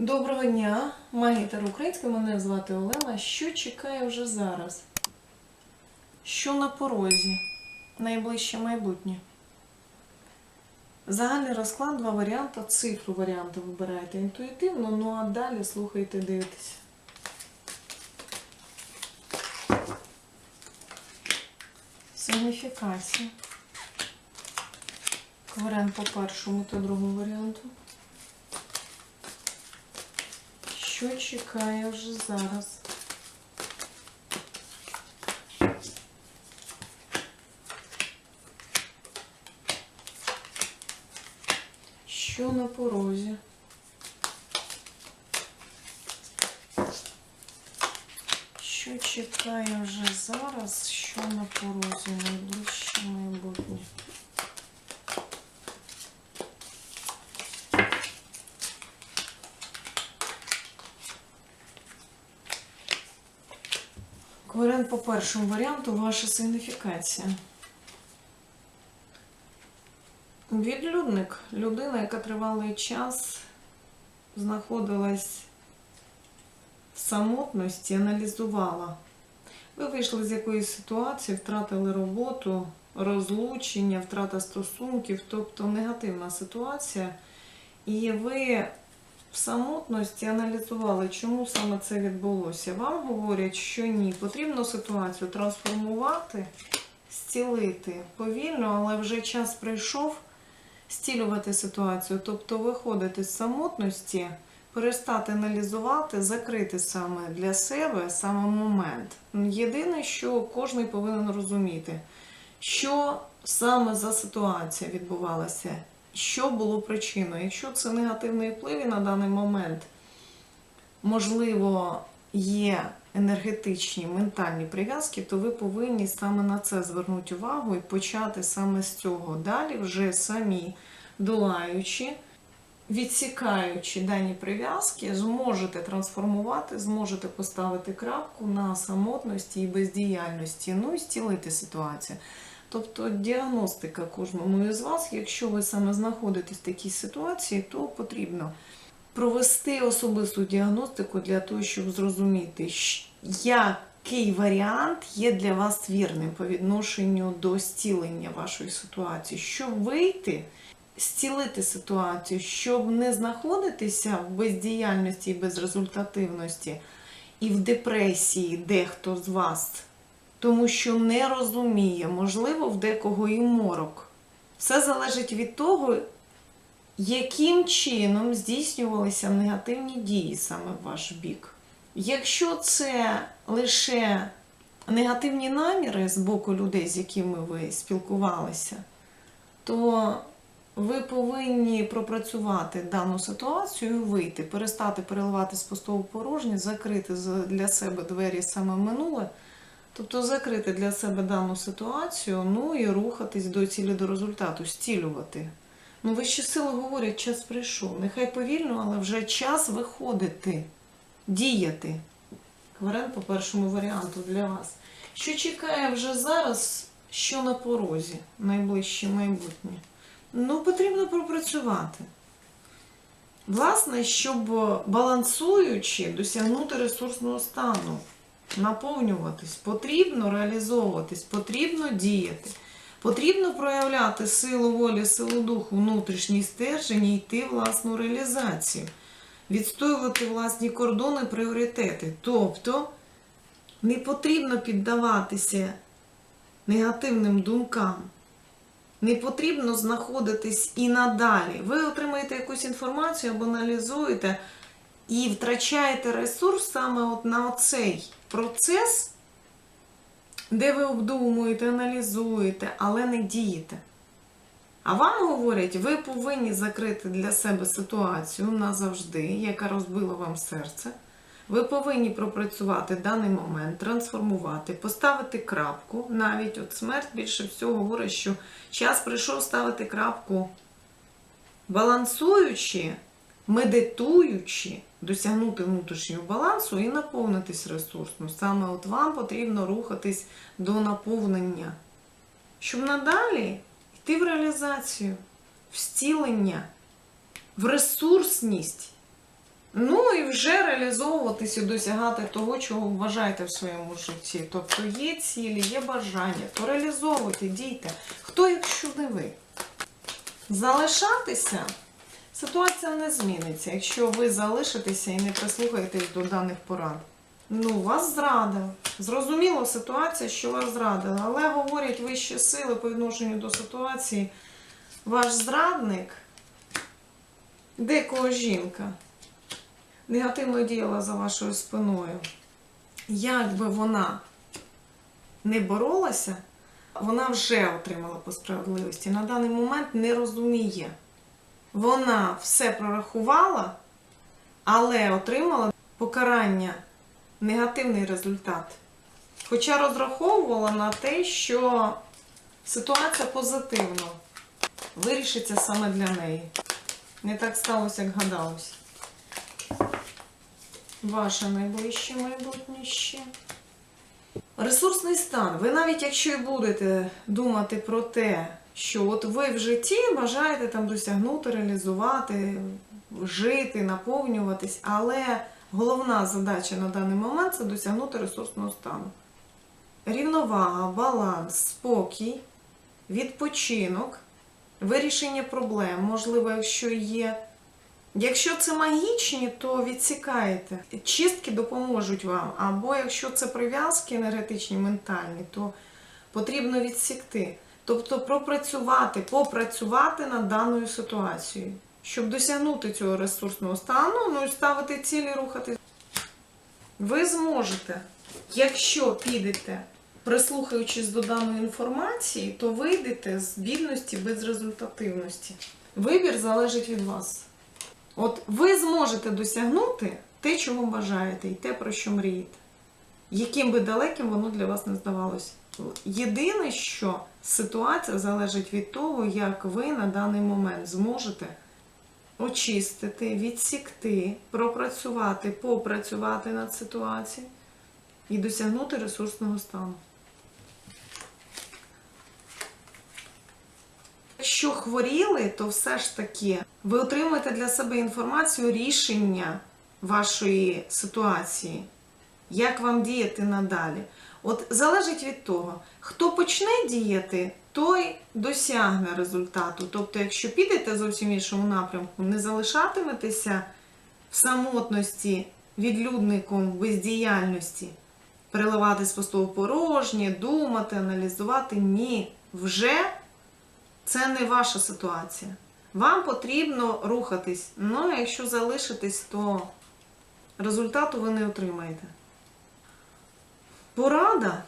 Доброго дня, магітер українська, мене звати Олена. Що чекає вже зараз? Що на порозі? Найближче майбутнє. Загальний розклад, два варіанти. Цифру варіанту вибираєте інтуїтивно, ну а далі слухайте, дивитесь. Сигніфікація. Варіант по першому та другому варіанту. Що чекає вже зараз? Що на порозі? Що чекає вже зараз? Що на порозі? Найближче майбутнє? По першому варіанту ваша сигніфікація. Відлюдник людина, яка тривалий час знаходилась в самотності, аналізувала. Ви вийшли з якоїсь ситуації, втратили роботу, розлучення, втрата стосунків, тобто негативна ситуація. І ви в самотності аналізували, чому саме це відбулося. Вам говорять, що ні, потрібно ситуацію трансформувати, зцілити повільно, але вже час прийшов зцілювати ситуацію, тобто виходити з самотності, перестати аналізувати, закрити саме для себе саме момент. Єдине, що кожен повинен розуміти, що саме за ситуація відбувалася що було причиною. Якщо це негативний вплив і на даний момент, можливо, є енергетичні, ментальні прив'язки, то ви повинні саме на це звернути увагу і почати саме з цього. Далі вже самі долаючи, відсікаючи дані прив'язки, зможете трансформувати, зможете поставити крапку на самотності і бездіяльності, ну і зцілити ситуацію. Тобто діагностика кожному із вас, якщо ви саме знаходитесь в такій ситуації, то потрібно провести особисту діагностику для того, щоб зрозуміти, який варіант є для вас вірним по відношенню до зцілення вашої ситуації, щоб вийти, зцілити ситуацію, щоб не знаходитися в бездіяльності і безрезультативності і в депресії дехто з вас тому що не розуміє, можливо, в декого і морок. Все залежить від того, яким чином здійснювалися негативні дії саме в ваш бік. Якщо це лише негативні наміри з боку людей, з якими ви спілкувалися, то ви повинні пропрацювати дану ситуацію, вийти, перестати переливати з пустого порожнє, закрити для себе двері саме минуле. Тобто закрити для себе дану ситуацію, ну і рухатись до цілі до результату, зцілювати. Ну, вищі сили говорять, час прийшов. Нехай повільно, але вже час виходити, діяти. Варіант по першому варіанту для вас. Що чекає вже зараз, що на порозі, найближче майбутнє? Ну, потрібно пропрацювати. Власне, щоб балансуючи, досягнути ресурсного стану наповнюватись, потрібно реалізовуватись, потрібно діяти, потрібно проявляти силу волі, силу духу, внутрішній стержень і йти власну реалізацію, відстоювати власні кордони, пріоритети. Тобто не потрібно піддаватися негативним думкам. Не потрібно знаходитись і надалі. Ви отримаєте якусь інформацію або аналізуєте і втрачаєте ресурс саме от на цей процес, де ви обдумуєте, аналізуєте, але не дієте. А вам говорять, ви повинні закрити для себе ситуацію назавжди, яка розбила вам серце. Ви повинні пропрацювати даний момент, трансформувати, поставити крапку. Навіть от смерть більше всього говорить, що час прийшов ставити крапку, балансуючи, медитуючи, досягнути внутрішнього балансу і наповнитись ресурсно. Саме от вам потрібно рухатись до наповнення, щоб надалі йти в реалізацію, в зцілення, в ресурсність. Ну і вже реалізовуватись і досягати того, чого вважаєте в своєму житті. Тобто є цілі, є бажання, то реалізовуйте, дійте. Хто, якщо не ви? Залишатися ситуація не зміниться, якщо ви залишитеся і не прислухаєтесь до даних порад. Ну, вас зрадили. Зрозуміло ситуація, що вас зрадили, але говорять вищі сили по відношенню до ситуації. Ваш зрадник, декого жінка, негативно діяла за вашою спиною. Як би вона не боролася, вона вже отримала по справедливості. На даний момент не розуміє. Вона все прорахувала, але отримала покарання, негативний результат. Хоча розраховувала на те, що ситуація позитивно вирішиться саме для неї. Не так сталося, як гадалось. Ваше найближче майбутнє. Ресурсний стан. Ви навіть якщо і будете думати про те, що от ви в житті бажаєте там досягнути, реалізувати, жити, наповнюватись, але головна задача на даний момент це досягнути ресурсного стану. Рівновага, баланс, спокій, відпочинок, вирішення проблем, можливо, якщо є. Якщо це магічні, то відсікаєте. Чистки допоможуть вам. Або якщо це прив'язки енергетичні, ментальні, то потрібно відсікти. Тобто пропрацювати, попрацювати над даною ситуацією, щоб досягнути цього ресурсного стану, ну і ставити цілі рухати. Ви зможете, якщо підете, прислухаючись до даної інформації, то вийдете з бідності без результативності. Вибір залежить від вас. От ви зможете досягнути те, чого бажаєте, і те, про що мрієте. Яким би далеким воно для вас не здавалося. Єдине, що ситуація залежить від того, як ви на даний момент зможете очистити, відсікти, пропрацювати, попрацювати над ситуацією і досягнути ресурсного стану. Якщо хворіли, то все ж таки ви отримуєте для себе інформацію рішення вашої ситуації, як вам діяти надалі. От залежить від того, хто почне діяти, той досягне результату. Тобто, якщо підете зовсім іншому напрямку, не залишатиметеся в самотності, відлюдником, бездіяльності, переливати з пустого порожнє, думати, аналізувати. Ні, вже це не ваша ситуація. Вам потрібно рухатись. Ну, а якщо залишитесь, то результату ви не отримаєте. Порада.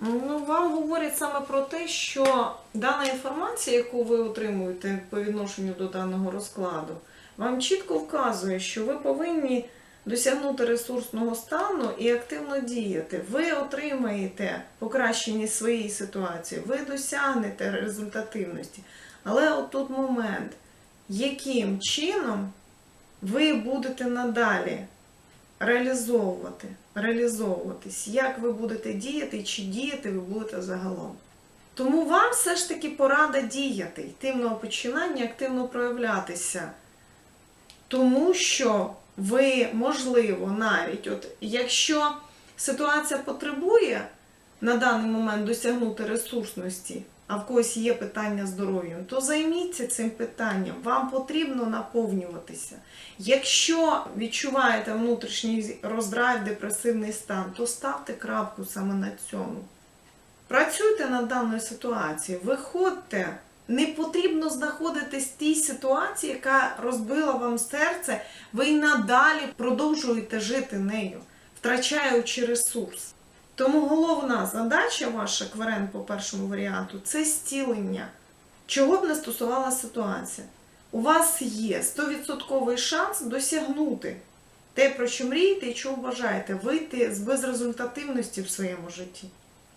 Ну, вам говорять саме про те, що дана інформація, яку ви отримуєте по відношенню до даного розкладу, вам чітко вказує, що ви повинні досягнути ресурсного стану і активно діяти. Ви отримаєте покращення своєї ситуації, ви досягнете результативності. Але от тут момент, яким чином ви будете надалі реалізовувати, реалізовуватись, як ви будете діяти, чи діяти ви будете загалом. Тому вам все ж таки порада діяти, йти в новопочинання, активно проявлятися. Тому що ви, можливо, навіть, от якщо ситуація потребує на даний момент досягнути ресурсності, а в когось є питання здоров'ям, то займіться цим питанням. Вам потрібно наповнюватися. Якщо відчуваєте внутрішній роздрайв, депресивний стан, то ставте крапку саме на цьому. Працюйте над даною ситуацією, виходьте. Не потрібно знаходитись в тій ситуації, яка розбила вам серце, ви й надалі продовжуєте жити нею, втрачаючи ресурс. Тому головна задача ваша кварен по першому варіанту це зцілення. Чого б не стосувалася ситуація. У вас є 100% шанс досягнути те, про що мрієте і чого бажаєте, вийти з безрезультативності в своєму житті.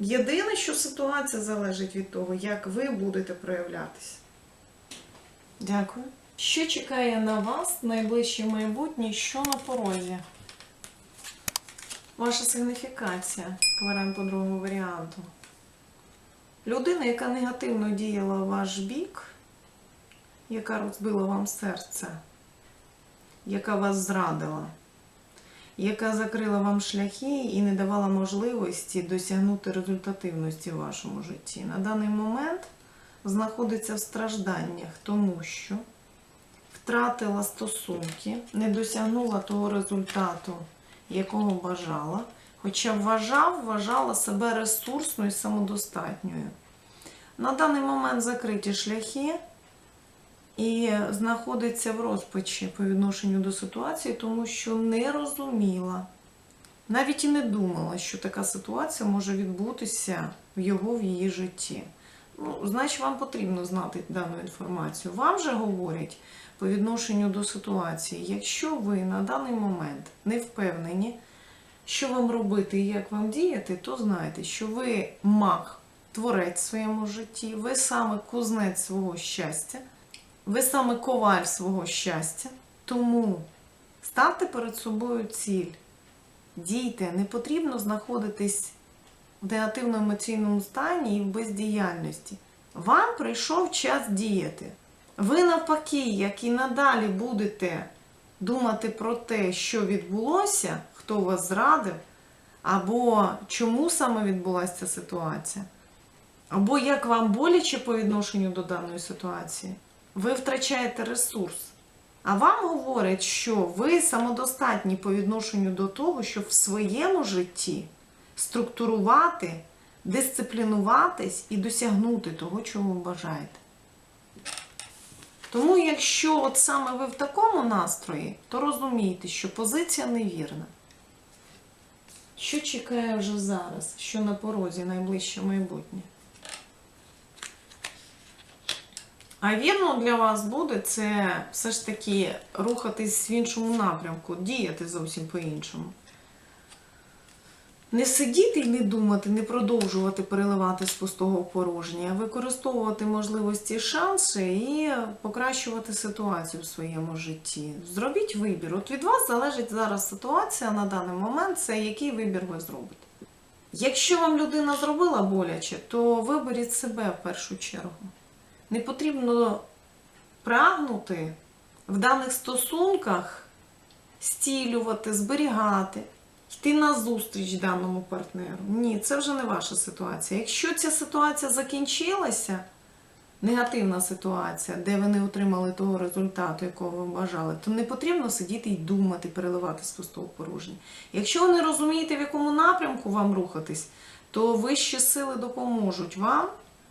Єдине, що ситуація залежить від того, як ви будете проявлятися. Дякую. Що чекає на вас найближче майбутнє, що на порозі? Ваша сигніфікація, кварен по другому варіанту. Людина, яка негативно діяла в ваш бік, яка розбила вам серце, яка вас зрадила, яка закрила вам шляхи і не давала можливості досягнути результативності в вашому житті. На даний момент знаходиться в стражданнях, тому що втратила стосунки, не досягнула того результату, якого бажала, хоча вважав, вважала себе ресурсною і самодостатньою. На даний момент закриті шляхи і знаходиться в розпачі по відношенню до ситуації, тому що не розуміла, навіть і не думала, що така ситуація може відбутися в його в її житті. Ну, значить, вам потрібно знати дану інформацію. Вам же говорять по відношенню до ситуації, якщо ви на даний момент не впевнені, що вам робити і як вам діяти, то знайте, що ви маг, творець в своєму житті, ви саме кузнець свого щастя, ви саме коваль свого щастя. Тому ставте перед собою ціль. Дійте, не потрібно знаходитись в негативному емоційному стані і в бездіяльності. Вам прийшов час діяти. Ви навпаки, як і надалі будете думати про те, що відбулося, хто вас зрадив, або чому саме відбулася ця ситуація, або як вам боляче по відношенню до даної ситуації, ви втрачаєте ресурс. А вам говорять, що ви самодостатні по відношенню до того, щоб в своєму житті структурувати, дисциплінуватись і досягнути того, чого бажаєте. Тому, якщо от саме ви в такому настрої, то розумійте, що позиція невірна. Що чекає вже зараз, що на порозі найближче майбутнє? А вірно для вас буде це все ж таки рухатись в іншому напрямку, діяти зовсім по-іншому. Не сидіти і не думати, не продовжувати переливати з пустого в порожнє, а використовувати можливості, шанси і покращувати ситуацію в своєму житті. Зробіть вибір. От від вас залежить зараз ситуація на даний момент, це який вибір ви зробите. Якщо вам людина зробила боляче, то виберіть себе в першу чергу. Не потрібно прагнути в даних стосунках стілювати, зберігати, йти на зустріч даному партнеру. Ні, це вже не ваша ситуація. Якщо ця ситуація закінчилася, негативна ситуація, де ви не отримали того результату, якого ви бажали, то не потрібно сидіти і думати, переливати з пустого порожнє. Якщо ви не розумієте, в якому напрямку вам рухатись, то вищі сили допоможуть вам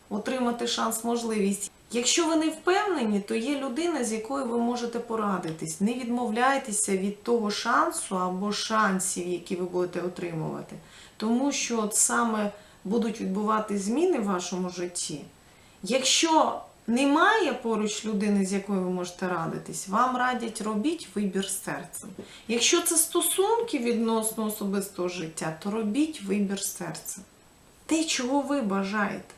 отримати шанс, можливість. Якщо ви не впевнені, то є людина, з якою ви можете порадитись. Не відмовляйтеся від того шансу або шансів, які ви будете отримувати. Тому що от саме будуть відбувати зміни в вашому житті. Якщо немає поруч людини, з якою ви можете радитись, вам радять робіть вибір серцем. Якщо це стосунки відносно особистого життя, то робіть вибір серцем. Те, чого ви бажаєте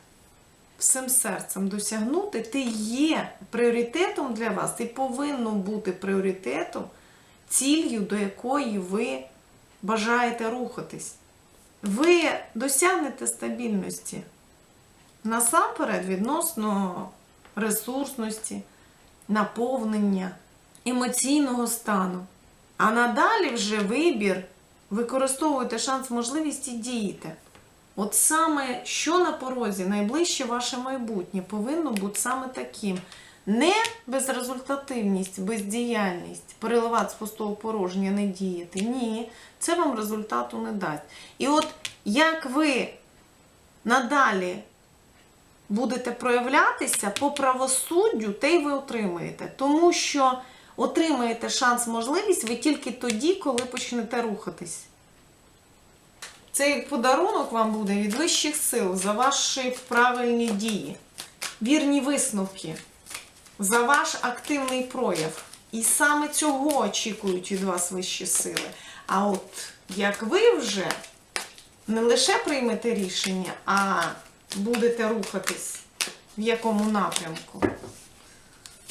всім серцем досягнути, ти є пріоритетом для вас, ти повинно бути пріоритетом, ціллю, до якої ви бажаєте рухатись. Ви досягнете стабільності насамперед відносно ресурсності, наповнення, емоційного стану. А надалі вже вибір, використовуєте шанс, можливість і дієте. От саме що на порозі, найближче ваше майбутнє повинно бути саме таким. Не безрезультативність, бездіяльність, переливати з пустого порожня, не діяти. Ні, це вам результату не дасть. І от як ви надалі будете проявлятися по правосуддю, те й ви отримаєте. Тому що отримаєте шанс, можливість ви тільки тоді, коли почнете рухатись. Цей подарунок вам буде від вищих сил за ваші правильні дії, вірні висновки, за ваш активний прояв. І саме цього очікують від вас вищі сили. А от як ви вже не лише приймете рішення, а будете рухатись в якому напрямку,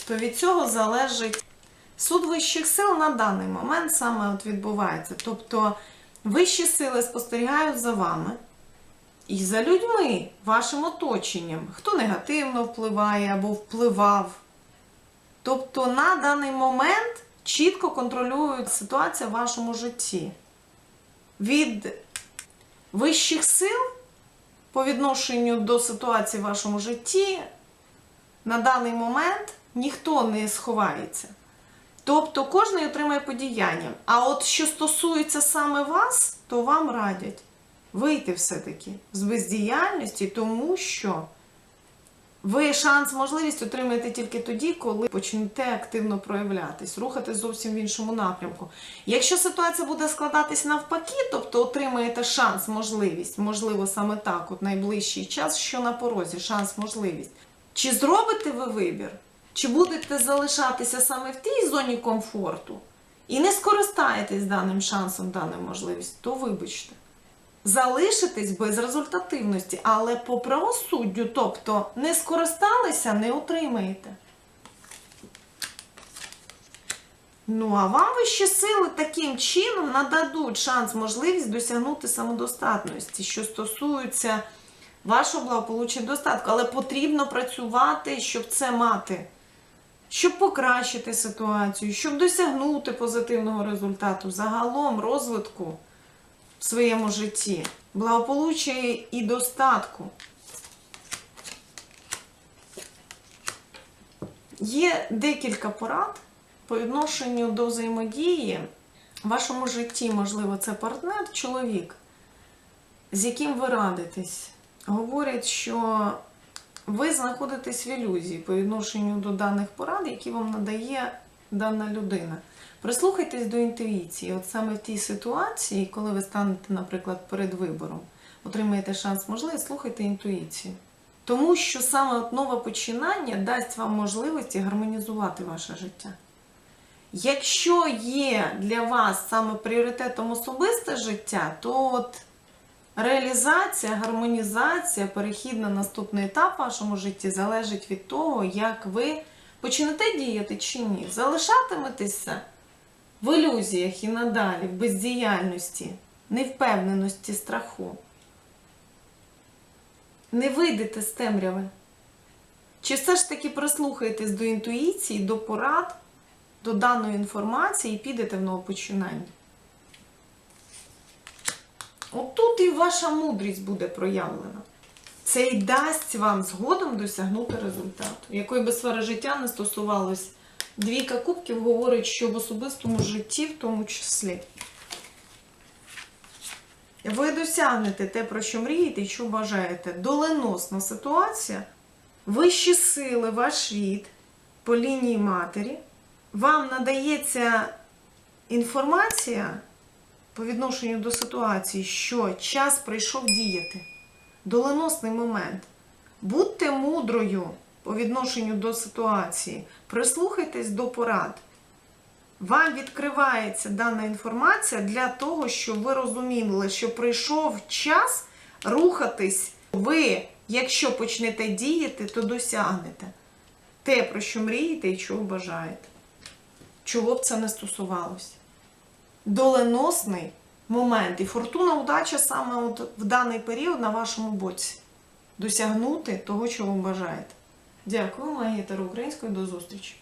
то від цього залежить суд вищих сил на даний момент саме от відбувається. Тобто Вищі сили спостерігають за вами і за людьми, вашим оточенням, хто негативно впливає або впливав. Тобто на даний момент чітко контролюють ситуацію в вашому житті. Від вищих сил по відношенню до ситуації в вашому житті на даний момент ніхто не сховається. Тобто кожен отримає подіяння. А от що стосується саме вас, то вам радять вийти все-таки з бездіяльності, тому що ви шанс, можливість отримаєте тільки тоді, коли почнете активно проявлятись, рухатись зовсім в іншому напрямку. Якщо ситуація буде складатись навпаки, тобто отримаєте шанс, можливість, можливо, саме так, от найближчий час, що на порозі, шанс, можливість. Чи зробите ви вибір? Чи будете залишатися саме в тій зоні комфорту і не скористаєтесь даним шансом, даною можливістю, то вибачте. Залишитесь без результативності, але по правосуддю, тобто не скористалися, не отримаєте. Ну, а вам вищі сили таким чином нададуть шанс, можливість досягнути самодостатності, що стосується вашого благополуччя достатку. Але потрібно працювати, щоб це мати, щоб покращити ситуацію, щоб досягнути позитивного результату, загалом розвитку в своєму житті, благополуччя і достатку. Є декілька порад по відношенню до взаємодії в вашому житті, можливо, це партнер, чоловік, з яким ви радитесь. Говорять, що ви знаходитесь в ілюзії по відношенню до даних порад, які вам надає дана людина. Прислухайтесь до інтуїції. От саме в тій ситуації, коли ви станете, наприклад, перед вибором, отримаєте шанс, можливість, слухайте інтуїцію. Тому що саме от нове починання дасть вам можливості гармонізувати ваше життя. Якщо є для вас саме пріоритетом особисте життя, то от реалізація, гармонізація, перехід на наступний етап в вашому житті залежить від того, як ви почнете діяти чи ні. Залишатиметеся в ілюзіях і надалі, в бездіяльності, невпевненості, страху. Не вийдете з темряви. Чи все ж таки прислухаєтесь до інтуїції, до порад, до даної інформації і підете в новопочинання? От тут і ваша мудрість буде проявлена. Це й дасть вам згодом досягнути результату. Якої би сфери життя не стосувалось, двійка кубків говорить, що в особистому житті в тому числі. Ви досягнете те, про що мрієте і що бажаєте. Доленосна ситуація, вищі сили, ваш рід по лінії матері. Вам надається інформація по відношенню до ситуації, що час прийшов діяти. Доленосний момент. Будьте мудрою по відношенню до ситуації, прислухайтесь до порад. Вам відкривається дана інформація для того, щоб ви розуміли, що прийшов час рухатись. Ви, якщо почнете діяти, то досягнете те, про що мрієте і чого бажаєте. Чого б це не стосувалося. Доленосний момент. І фортуна, удача саме от в даний період на вашому боці. Досягнути того, чого бажаєте. Дякую, магія Української. До зустрічі!